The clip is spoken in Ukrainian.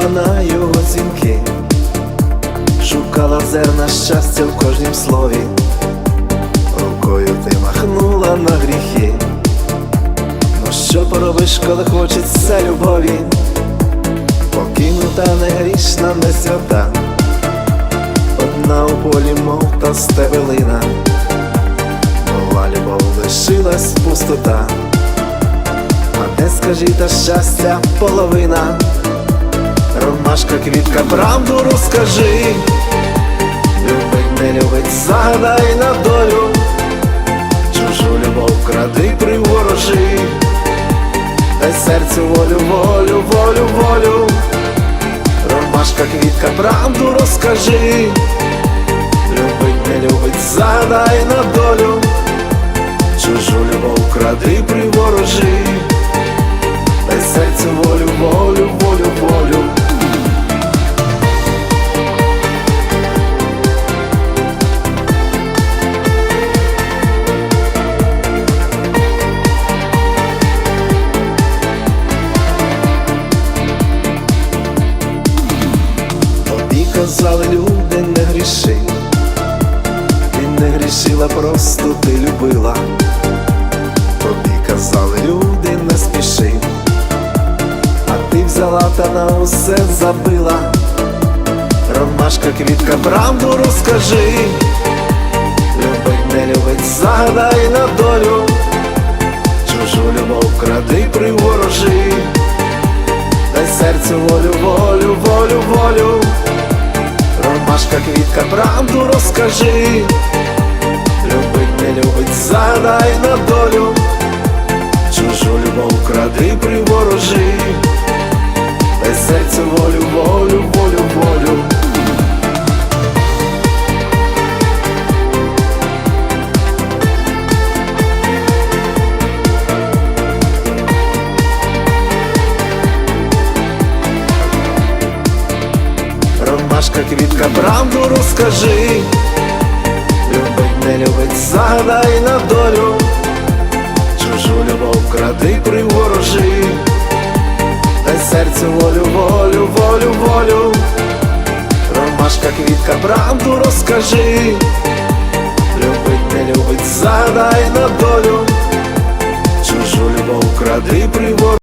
чекала на його дзвінки, шукала зерна щастя в кожнім слові, рукою ти махнула на гріхи. Ну що поробиш, коли хочеться любові? Покинута не грішна, не свята, одна у полі, мов та стебелина, нова любов лишилась пустота. А де скажи та щастя половина, ромашка, квітка, правду розкажи, любить, не любить, загадай на долю, чужу любов кради, приворожи, дай серцю волю, волю, волю, волю, ромашка, квітка, правду розкажи, любить, не любить, загадай на долю, чужу любов кради, приворожи. Дай серцю волю, волю. Казали люди, не гріши, ти не грішила, просто ти любила. Тобі казали люди, не спіши, а ти взяла та на усе забила. Ромашка, квітка, правду розкажи, любить, не любить, загадай на долю, чужу любов кради, приворожи, дай серцю волю, волю, волю, волю. Ромашка, квітка, правду розкажи, любить, не любить, задай на долю, чужу любов кради, приворожи, Ромашка, квітка, правду розкажи, любить, не любить, загадай на долю, чужу любов кради, приворожи, дай серцю волю, волю, волю, волю, Ромашка, квітка, правду розкажи, любить, не любить, загадай на долю, чужу любов кради, приворожи.